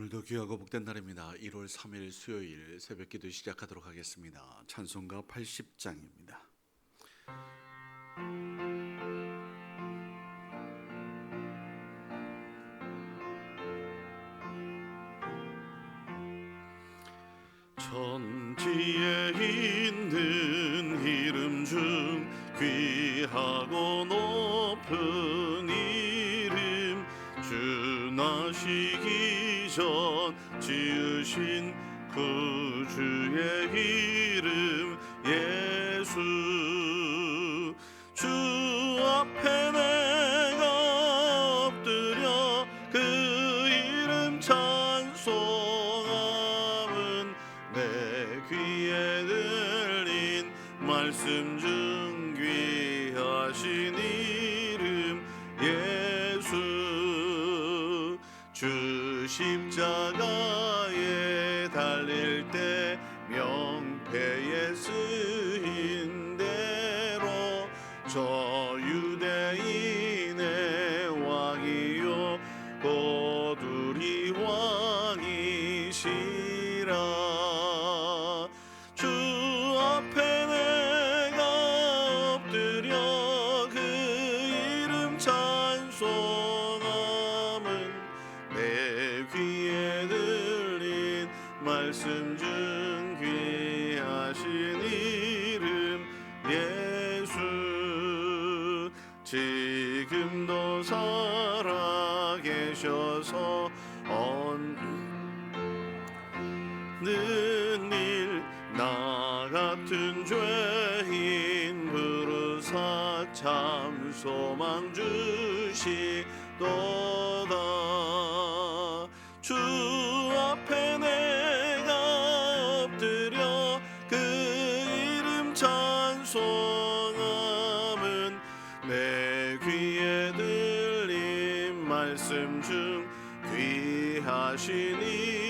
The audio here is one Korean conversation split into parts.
오늘도 귀하고 복된 날입니다. 1월 3일 수요일 새벽 기도 시작하도록 하겠습니다. 찬송가 80장입니다. 예 말씀 중 귀하신 이름 예수. 지금도 살아계셔서 얻는 일나 같은 죄인 부르사 참 소망 주시도 중 귀하신 이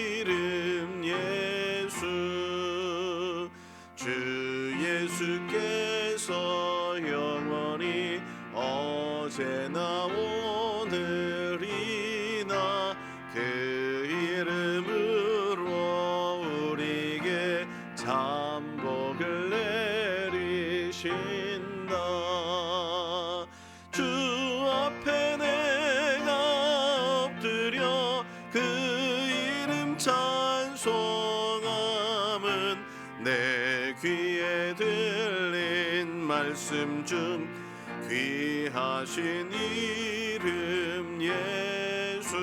귀하신 이름 예수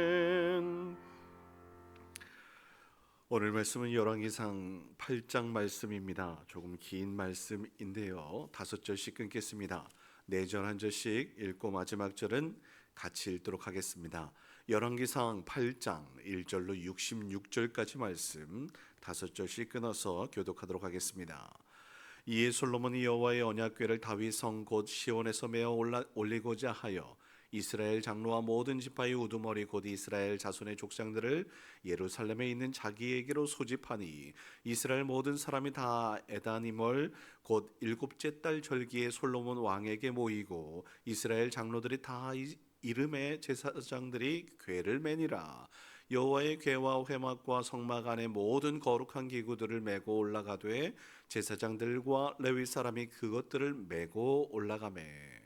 아멘 오늘 말씀은 열왕기상 8장 말씀입니다. 조금 긴 말씀인데요. 다섯 절씩 끊겠습니다. 네 절 한 절씩 읽고 마지막 절은 같이 읽도록 하겠습니다. 열왕기상 8장 1절로 66절까지 말씀 다섯 절씩 끊어서 교독하도록 하겠습니다. 이에 솔로몬이 여호와의 언약궤를 다윗 성곧 시온에서 메어 올라, 올리고자 하여 이스라엘 장로와 모든 지파의 우두머리 곧 이스라엘 자손의 족장들을 예루살렘에 있는 자기에게로 소집하니 이스라엘 모든 사람이 다 에다니멀 곧 일곱째 달 절기에 솔로몬 왕에게 모이고 이스라엘 장로들이 다 이- 이름의 제사장들이 궤를 매니라. 여호와의 궤와 회막과 성막 안에 모든 거룩한 기구들을 메고 올라가되 제사장들과 레위 사람이 그것들을 메고 올라가매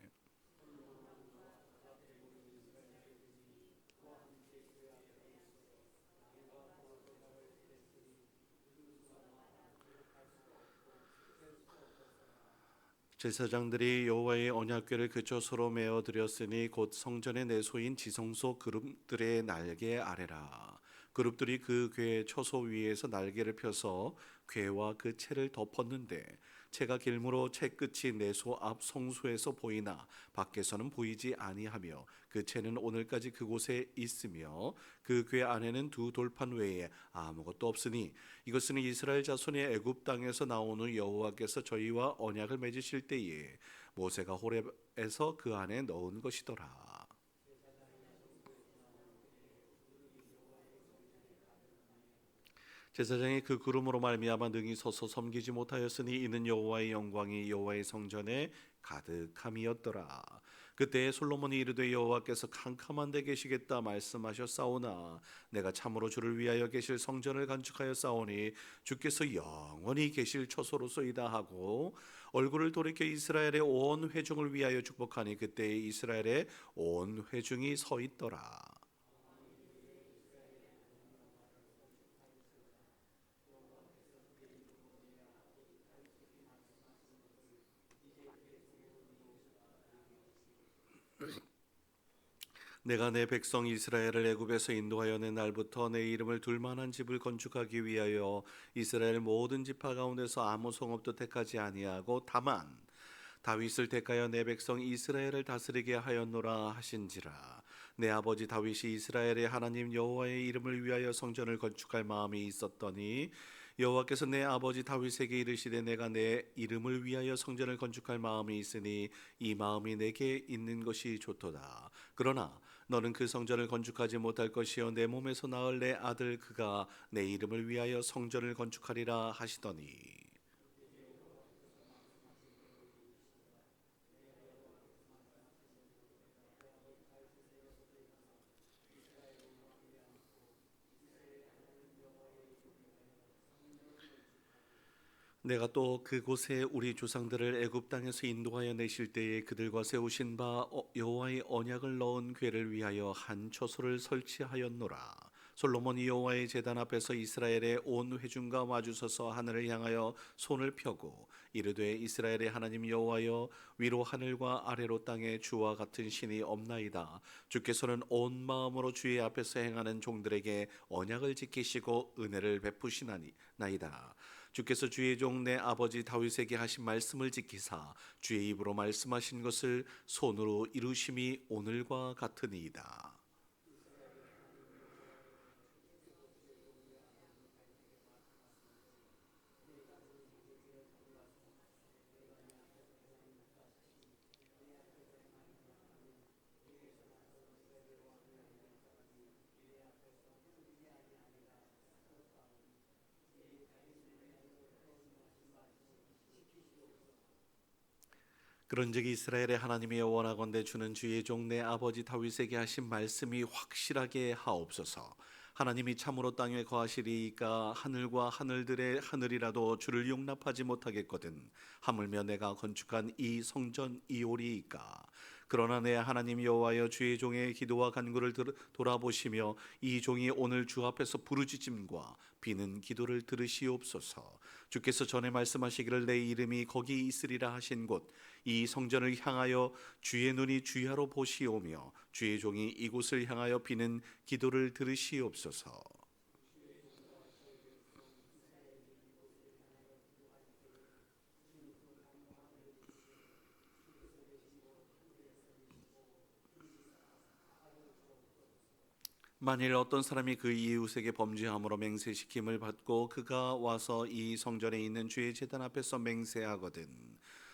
제사장들이 여호와의 언약궤를 그쪽으로 메어 드렸으니 곧 성전의 내소인 지성소 그룹들의 날개 아래라. 그룹들이 그 궤의 처소 위에서 날개를 펴서 궤와 그 채를 덮었는데 채가 길므로 채 끝이 내소 앞 성소에서 보이나 밖에서는 보이지 아니하며 그 채는 오늘까지 그곳에 있으며 그궤 안에는 두 돌판 외에 아무것도 없으니 이것은 이스라엘 자손이 애굽 땅에서 나온 후 여호와께서 저희와 언약을 맺으실 때에 모세가 호렙에서 그 안에 넣은 것이더라. 제사장이 그 구름으로 말미암아 능히 서서 섬기지 못하였으니 이는 여호와의 영광이 여호와의 성전에 가득함이었더라. 그때 솔로몬이 이르되 여호와께서 캄캄한 데 계시겠다 말씀하셨사오나 내가 참으로 주를 위하여 계실 성전을 건축하여 싸우니 주께서 영원히 계실 처소로소이다 하고 얼굴을 돌이켜 이스라엘의 온 회중을 위하여 축복하니 그때 이스라엘의 온 회중이 서 있더라. 내가 내 백성 이스라엘을 애굽에서 인도하여 낸 날부터 내 이름을 둘 만한 집을 건축하기 위하여 이스라엘 모든 지파 가운데서 아무 성읍도 택하지 아니하고 다만 다윗을 택하여 내 백성 이스라엘을 다스리게 하였노라 하신지라. 내 아버지 다윗이 이스라엘의 하나님 여호와의 이름을 위하여 성전을 건축할 마음이 있었더니 여호와께서 내 아버지 다윗에게 이르시되 내가 내 이름을 위하여 성전을 건축할 마음이 있으니 이 마음이 내게 있는 것이 좋도다. 그러나 너는 그 성전을 건축하지 못할 것이요 내 몸에서 나을 내 아들 그가 내 이름을 위하여 성전을 건축하리라 하시더니 내가 또 그곳에 우리 조상들을 애굽 땅에서 인도하여 내실 때에 그들과 세우신 바 어- 여호와의 언약을 넣은 궤를 위하여 한 처소를 설치하였노라. 솔로몬이 여호와의 제단 앞에서 이스라엘의 온 회중과 마주서서 하늘을 향하여 손을 펴고 이르되 이스라엘의 하나님 여호와여 위로 하늘과 아래로 땅에 주와 같은 신이 없나이다. 주께서는 온 마음으로 주의 앞에서 행하는 종들에게 언약을 지키시고 은혜를 베푸시나이다. 주께서 주의 종 내 아버지 다윗에게 하신 말씀을 지키사 주의 입으로 말씀하신 것을 손으로 이루심이 오늘과 같으니이다. 그런즉 이스라엘의 하나님이 원하건대 주는 주의 종 내 아버지 다윗에게 하신 말씀이 확실하게 하옵소서. 하나님이 참으로 땅에 거하시리이까 하늘과 하늘들의 하늘이라도 주를 용납하지 못하겠거든. 하물며 내가 건축한 이 성전 이오리이까. 그러나 내 하나님 여호와여 주의 종의 기도와 간구를 들- 돌아보시며 이 종이 오늘 주 앞에서 부르짖음과 비는 기도를 들으시옵소서. 주께서 전에 말씀하시기를 내 이름이 거기 있으리라 하신 곳 이 성전을 향하여 주의 눈이 주야로 보시오며 주의 종이 이곳을 향하여 비는 기도를 들으시옵소서. 만일 어떤 사람이 그 이웃에게 범죄함으로 맹세시킴을 받고 그가 와서 이 성전에 있는 주의 제단 앞에서 맹세하거든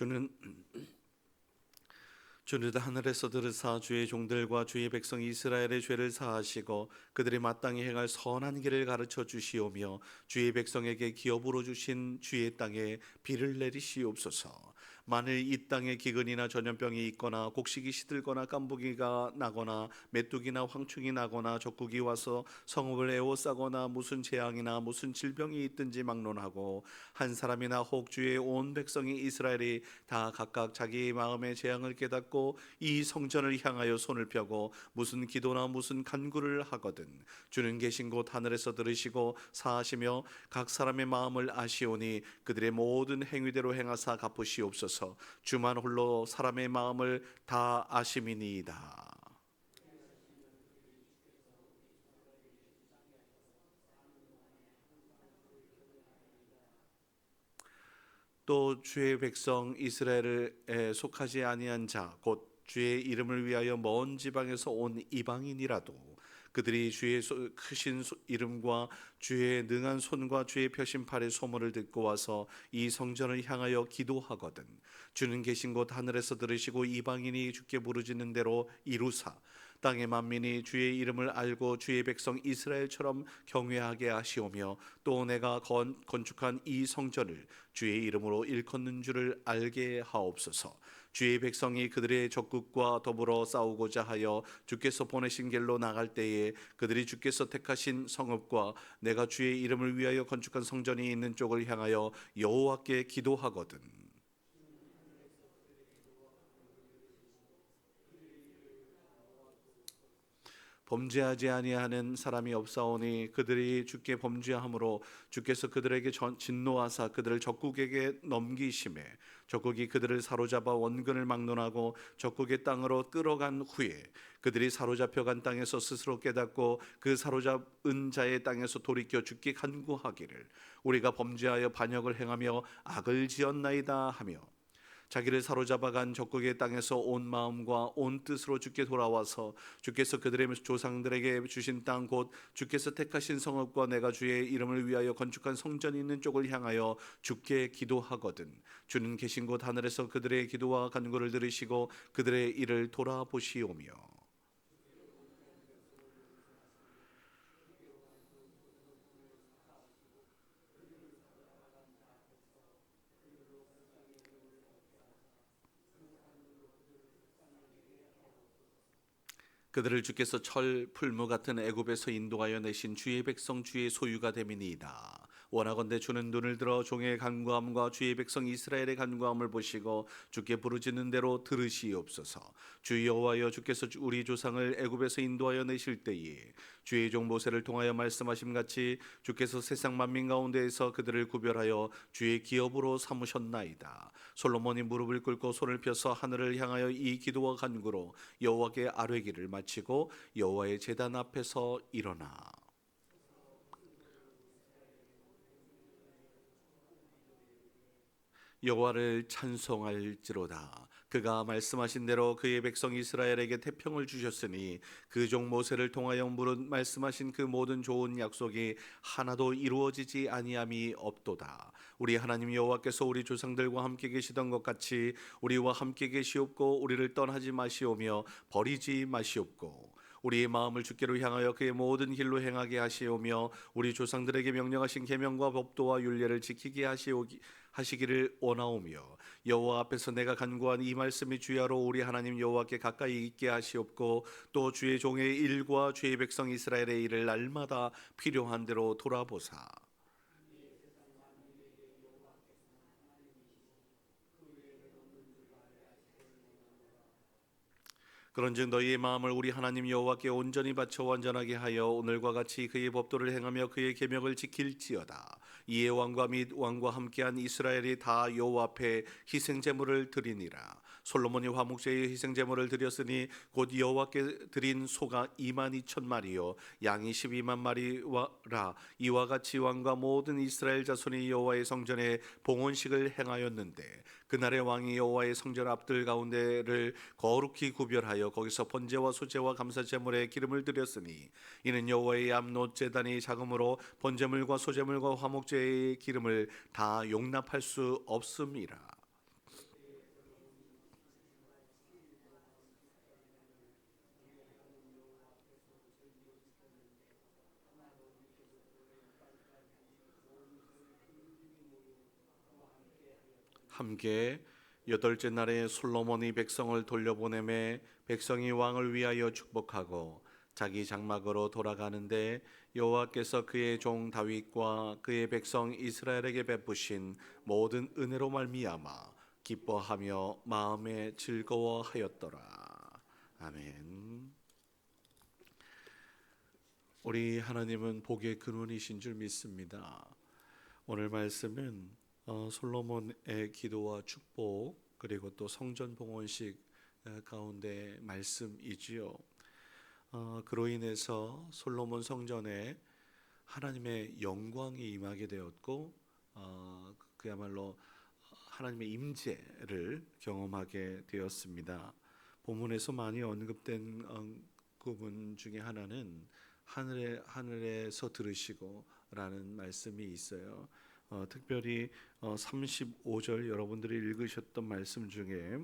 주는 주는 하늘에서 들으사 주의 종들과 주의 백성 이스라엘의 죄를 사하시고 그들이 마땅히 행할 선한 길을 가르쳐 주시오며 주의 백성에게 기업으로 주신 주의 땅에 비를 내리시옵소서. 만일 이 땅에 기근이나 전염병이 있거나 곡식이 시들거나 깐부기가 나거나 메뚜기나 황충이 나거나 적국이 와서 성읍을 에워싸거나 무슨 재앙이나 무슨 질병이 있든지 막론하고 한 사람이나 혹 주의 온 백성이 이스라엘이 다 각각 자기 마음의 재앙을 깨닫고 이 성전을 향하여 손을 펴고 무슨 기도나 무슨 간구를 하거든. 주는 계신 곳 하늘에서 들으시고 사하시며 각 사람의 마음을 아시오니 그들의 모든 행위대로 행하사 갚으시옵소서 주옵소서. 주만 홀로 사람의 마음을 다 아심이니이다. 또 주의 백성 이스라엘에 속하지 아니한 자 곧 주의 이름을 위하여 먼 지방에서 온 이방인이라도 그들이 주의 소- 크신 소- 이름과 주의 능한 손과 주의 펴신 팔의 소문을 듣고 와서 이 성전을 향하여 기도하거든. 주는 계신 곳 하늘에서 들으시고 이방인이 주께 부르짖는 대로 이루사 땅의 만민이 주의 이름을 알고 주의 백성 이스라엘처럼 경외하게 하시오며 또 내가 건, 건축한 이 성전을 주의 이름으로 일컫는 줄을 알게 하옵소서. 주의 백성이 그들의 적국과 더불어 싸우고자 하여 주께서 보내신 길로 나갈 때에 그들이 주께서 택하신 성읍과 내가 주의 이름을 위하여 건축한 성전이 있는 쪽을 향하여 여호와께 기도하거든. 범죄하지 아니하는 사람이 없사오니 그들이 주께 범죄함으로 주께서 그들에게 전- 진노하사 그들을 적국에게 넘기심에 적국이 그들을 사로잡아 원근을 막론하고 적국의 땅으로 끌어간 후에 그들이 사로잡혀간 땅에서 스스로 깨닫고 그 사로잡은 자의 땅에서 돌이켜 주께 간구하기를 우리가 범죄하여 반역을 행하며 악을 지었나이다 하며 자기를 사로잡아간 적국의 땅에서 온 마음과 온 뜻으로 주께 돌아와서 주께서 그들의 조상들에게 주신 땅 곧 주께서 택하신 성읍과 내가 주의 이름을 위하여 건축한 성전이 있는 쪽을 향하여 주께 기도하거든. 주는 계신 곳 하늘에서 그들의 기도와 간구를 들으시고 그들의 일을 돌아보시오며 그들을 주께서 철 풀무 같은 애굽에서 인도하여 내신 주의 백성 주의 소유가 됨이니이다. 원하건대 주는 눈을 들어 종의 간구함과 주의 백성 이스라엘의 간구함을 보시고 주께 부르짖는 대로 들으시옵소서. 주 여호와여 주께서 우리 조상을 애굽에서 인도하여 내실 때에 주의 종 모세를 통하여 말씀하심 같이 주께서 세상 만민 가운데에서 그들을 구별하여 주의 기업으로 삼으셨나이다. 솔로몬이 무릎을 꿇고 손을 펴서 하늘을 향하여 이 기도와 간구로 여호와께 아뢰기를 마치고 여호와의 제단 앞에서 일어나 여호와를 찬송할지로다. 그가 말씀하신 대로 그의 백성 이스라엘에게 태평을 주셨으니 그 종 모세를 통하여 무릇 말씀하신 그 모든 좋은 약속이 하나도 이루어지지 아니함이 없도다. 우리 하나님 여호와께서 우리 조상들과 함께 계시던 것 같이 우리와 함께 계시옵고 우리를 떠나지 마시오며 버리지 마시옵고 우리의 마음을 주께로 향하여 그의 모든 길로 행하게 하시오며 우리 조상들에게 명령하신 계명과 법도와 율례를 지키게 하시오기 하시기를 원하오며 여호와 앞에서 내가 간구한 이 말씀이 주야로 우리 하나님 여호와께 가까이 있게 하시옵고 또 주의 종의 일과 주의 백성 이스라엘의 일을 날마다 필요한 대로 돌아보사 그런즉 너희의 마음을 우리 하나님 여호와께 온전히 바쳐 완전하게 하여 오늘과 같이 그의 법도를 행하며 그의 계명을 지킬지어다. 이에 왕과 및 왕과 함께한 이스라엘이 다 여호와 앞에 희생 제물을 드리니라. 솔로몬이 화목제의 희생 제물을 드렸으니 곧 여호와께 드린 소가 2만 2천 마리요 양이 12만 마리라 이와 같이 왕과 모든 이스라엘 자손이 여호와의 성전에 봉헌식을 행하였는데 그날의 왕이 여호와의 성전 앞들 가운데를 거룩히 구별하여 거기서 번제와 소제와 감사 제물에 기름을 드렸으니 이는 여호와의 암노 제단이 작음으로 번제물과 소제물과 화목제의 기름을 다 용납할 수 없음이라. 함께 여덟째 날에 솔로몬이 백성을 돌려보내매 백성이 왕을 위하여 축복하고 자기 장막으로 돌아가는데 여호와께서 그의 종 다윗과 그의 백성 이스라엘에게 베푸신 모든 은혜로 말미암아 기뻐하며 마음에 즐거워하였더라. 아멘. 우리 하나님은 복의 근원이신 줄 믿습니다. 오늘 말씀은 어, 솔로몬의 기도와 축복 그리고 또 성전 봉헌식 어, 가운데 말씀이지요. 어, 그로 인해서 솔로몬 성전에 하나님의 영광이 임하게 되었고 어, 그야말로 하나님의 임재를 경험하게 되었습니다. 본문에서 많이 언급된 어, 부분 중에 하나는 하늘에 하늘에서 들으시고라는 말씀이 있어요. 어, 특별히 어, 35절 여러분들이 읽으셨던 말씀 중에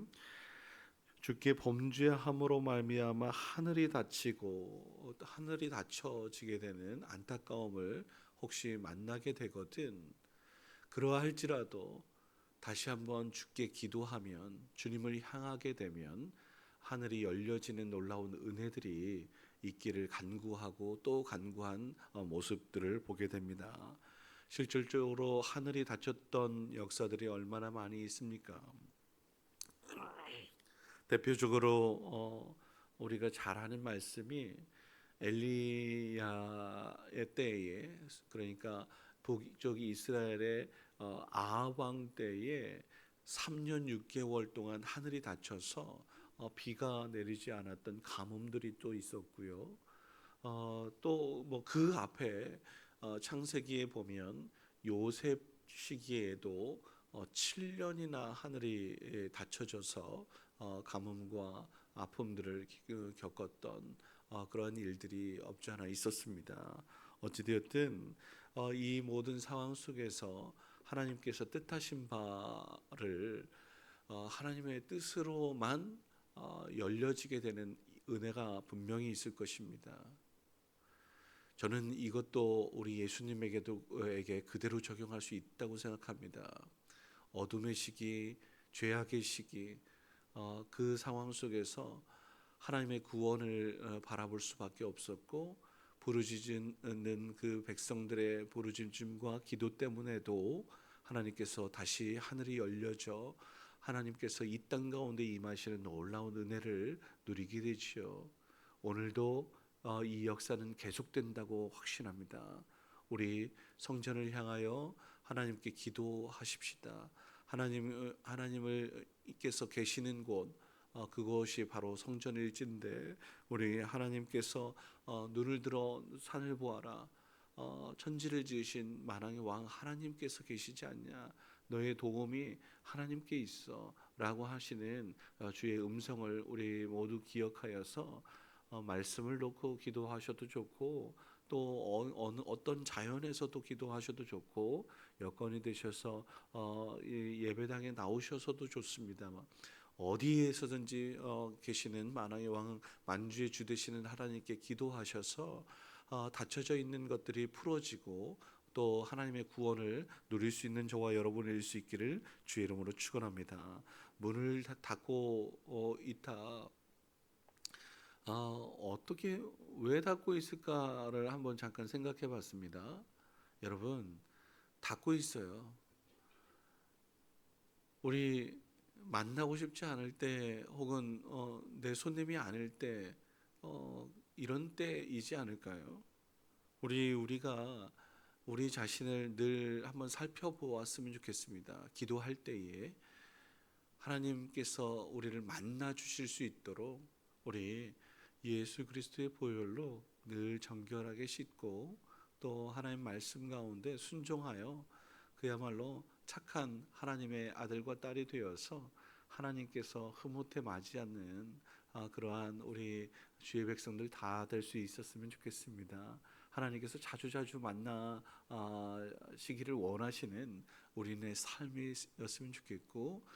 주께 범죄함으로 말미암아 하늘이 닫히고 하늘이 닫혀지게 되는 안타까움을 혹시 만나게 되거든 그러할지라도 다시 한번 주께 기도하면 주님을 향하게 되면 하늘이 열려지는 놀라운 은혜들이 있기를 간구하고 또 간구한 어, 모습들을 보게 됩니다. 실질적으로 하늘이 닫혔던 역사들이 얼마나 많이 있습니까? 대표적으로 어, 우리가 잘 아는 말씀이 엘리야의 때에 그러니까 북쪽이 이스라엘의 어, 아합 왕 때에 3년 6개월 동안 하늘이 닫혀서 어, 비가 내리지 않았던 가뭄들이 또 있었고요. 어, 또뭐 그 앞에 어, 창세기에 보면 요셉 시기에도 어, 7년이나 하늘이 예, 닫혀져서 어, 가뭄과 아픔들을 기- 그 겪었던 어, 그런 일들이 없지 않아 있었습니다. 어찌되었든 어, 이 모든 상황 속에서 하나님께서 뜻하신 바를 어, 하나님의 뜻으로만 어, 열려지게 되는 은혜가 분명히 있을 것입니다. 저는 이것도 우리 예수님에게도 에게 그대로 적용할 수 있다고 생각합니다. 어둠의 시기, 죄악의 시기, 어, 그 상황 속에서 하나님의 구원을 어, 바라볼 수밖에 없었고 부르짖는 그 백성들의 부르짖음과 기도 때문에도 하나님께서 다시 하늘이 열려져 하나님께서 이 땅 가운데 임하시는 놀라운 은혜를 누리게 되지요. 오늘도 어, 이 역사는 계속된다고 확신합니다. 우리 성전을 향하여 하나님께 기도하십시다. 하나님 하나님을 께서 계시는 곳 어, 그것이 바로 성전일진데 우리 하나님께서 어, 눈을 들어 산을 보아라 어, 천지를 지으신 만왕의 왕 하나님께서 계시지 않냐 너의 도움이 하나님께 있어라고 하시는 어, 주의 음성을 우리 모두 기억하여서 어, 말씀을 놓고 기도하셔도 좋고 또 어, 어느 어떤 자연에서도 기도하셔도 좋고 여건이 되셔서 어, 이 예배당에 나오셔서도 좋습니다만 어디에서든지 어, 계시는 만왕의 왕 만주의 주 되시는 하나님께 기도하셔서 어, 닫혀져 있는 것들이 풀어지고 또 하나님의 구원을 누릴 수 있는 저와 여러분일 수 있기를 주의 이름으로 축원합니다. 문을 다- 닫고 어, 있다. 어, 어떻게 왜 닫고 있을까를 한번 잠깐 생각해 봤습니다. 여러분 닫고 있어요. 우리 만나고 싶지 않을 때 혹은 어, 내 손님이 아닐 때 어, 이런 때이지 않을까요? 우리 우리가 우리 자신을 늘 한번 살펴보았으면 좋겠습니다. 기도할 때에 하나님께서 우리를 만나 주실 수 있도록 우리 예수 그리스도의 보혈로 늘 정결하게 씻고 또 하나님 말씀 가운데 순종하여 그야말로 착한 하나님의 아들과 딸이 되어서 하나님께서 흐뭇해 맞지 않는 아, 그러한 우리 주의 백성들 다 될 수 있었으면 좋겠습니다. 하나님께서 자주자주 만나 아, 시기를 원하시는 우리네 삶이었으면 좋겠고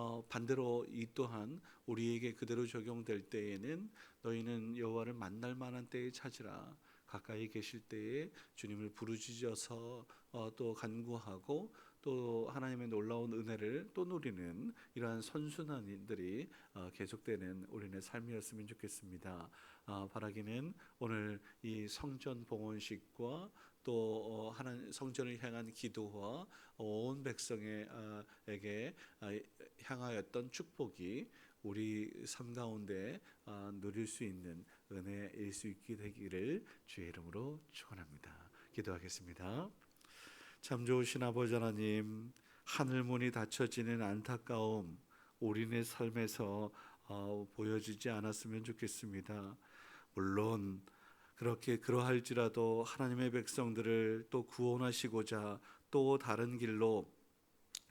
어, 반대로 이 또한 우리에게 그대로 적용될 때에는 너희는 여호와를 만날 만한 때에 찾으라 가까이 계실 때에 주님을 부르짖어서 어, 또 간구하고 또 하나님의 놀라운 은혜를 또 누리는 이러한 선순환 일들이 어, 계속되는 우리네 삶이었으면 좋겠습니다. 아, 바라기는 오늘 이 성전 봉헌식과 또 어, 하나님 성전을 향한 기도와 온 백성에게 아, 향하였던 축복이 우리 삶 가운데 아, 누릴 수 있는 은혜일 수 있게 되기를 주의 이름으로 축원합니다. 기도하겠습니다. 참 좋으신 아버지 하나님 하늘 문이 닫혀지는 안타까움 우리네 삶에서 어, 보여지지 않았으면 좋겠습니다. 물론 그렇게 그러할지라도 하나님의 백성들을 또 구원하시고자 또 다른 길로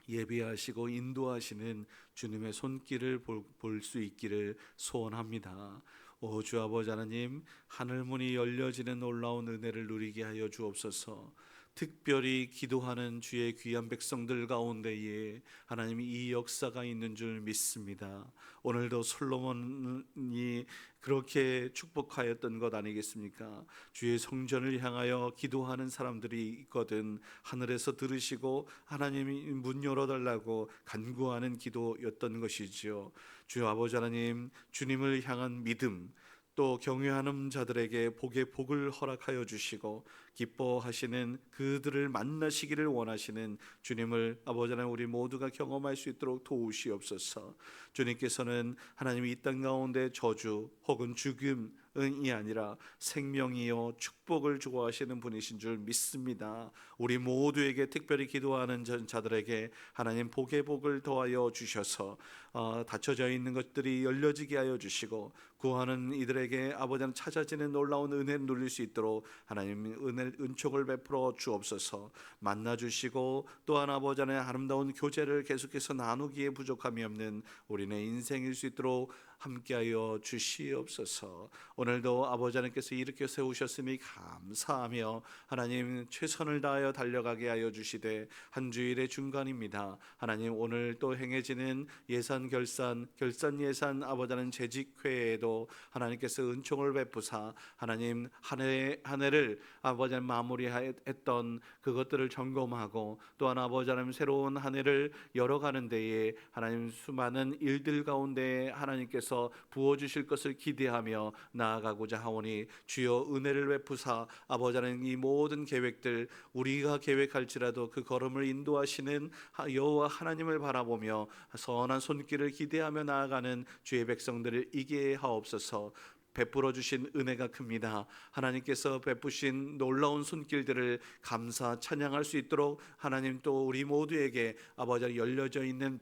예비하시고 인도하시는 주님의 손길을 볼 수 있기를 소원합니다. 오 주 아버지 하나님 하늘 문이 열려지는 놀라운 은혜를 누리게 하여 주옵소서. 특별히 기도하는 주의 귀한 백성들 가운데에 하나님 이 역사가 있는 줄 믿습니다. 오늘도 솔로몬이 그렇게 축복하였던 것 아니겠습니까? 주의 성전을 향하여 기도하는 사람들이 있거든 하늘에서 들으시고 하나님이 문 열어달라고 간구하는 기도였던 것이지요. 주 아버지 하나님 주님을 향한 믿음 또 경외하는 자들에게 복의 복을 허락하여 주시고 기뻐하시는 그들을 만나시기를 원하시는 주님을 아버지 하나님 우리 모두가 경험할 수 있도록 도우시옵소서. 주님께서는 하나님이 이 땅 가운데 저주 혹은 죽음이 아니라 생명이요 축복을 좋아하시는 분이신 줄 믿습니다. 우리 모두에게 특별히 기도하는 전- 자들에게 하나님 복의 복을 더하여 주셔서 어, 닫혀져 있는 것들이 열려지게 하여 주시고 구하는 이들에게 아버지 하나님 찾아지는 놀라운 은혜를 누릴 수 있도록 하나님 은혜 은총을 베풀어 주옵소서 만나 주시고 또한 아버지 하나님 아름다운 교제를 계속해서 나누기에 부족함이 없는 우리네 인생일 수 있도록 함께하여 주시옵소서. 오늘도 아버지 하나님께서 이렇게 세우셨으니 감사하며 하나님 최선을 다하여 달려가게 하여 주시되 한 주일의 중간입니다. 하나님 오늘 또 행해지는 예산 결산 결산 예산 아버지 하나님 재직회에도 하나님께서 은총을 베푸사 하나님 한 해 한 해를 아버지 마무리했던 그것들을 점검하고 또한 아버지 하나님 새로운 한 해를 열어가는 데에 하나님 수많은 일들 가운데 하나님께서 부어 주실 것을 기대하며 나아가고자 하오니 주여 은혜를 베푸사 아버지 하나님 이 모든 계획들 우리가 계획할지라도 그 걸음을 인도하시는 하- 여호와 하나님을 바라보며 선한 손길을 기대하며 나아가는 주의 백성들을 이게 하옵 소서. 베풀어 주신 은혜가 큽니다. 하나님께서 베푸신 놀라운 손길들을 감사 찬양할 수 있도록 하나님 또 우리 모두에게 아버지 열려져 있는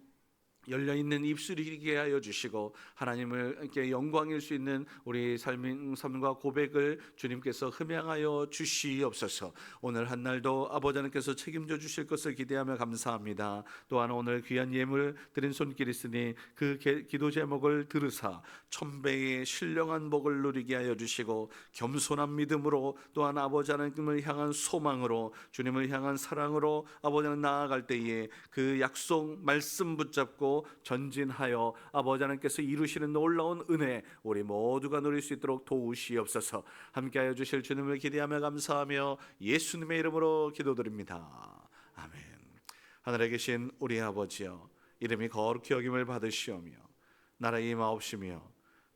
열려 있는 입술이게 하여 주시고 하나님을 이렇게 영광일 수 있는 우리 삶과 고백을 주님께서 흠양하여 주시옵소서. 오늘 한 날도 아버지 하나님께서 책임져 주실 것을 기대하며 감사합니다. 또한 오늘 귀한 예물 드린 손길 있으니 그 게- 기도 제목을 들으사 천배의 신령한 복을 누리게 하여 주시고 겸손한 믿음으로 또한 아버지 하나님을 향한 소망으로 주님을 향한 사랑으로 아버지 하나님 나아갈 때에 그 약속 말씀 붙잡고 전진하여 아버지 하나님께서 이루시는 놀라운 은혜 우리 모두가 누릴 수 있도록 도우시옵소서. 함께하여 주실 주님을 기대하며 감사하며 예수님의 이름으로 기도드립니다. 아멘. 하늘에 계신 우리 아버지여 이름이 거룩히 여김을 받으시오며 나라의 임하옵시며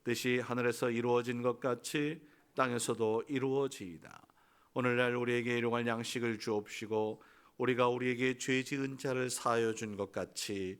뜻이 하늘에서 이루어진 것 같이 땅에서도 이루어지이다. 오늘날 우리에게 일용할 양식을 주옵시고 우리가 우리에게 죄 지은 자를 사하여 준 것 같이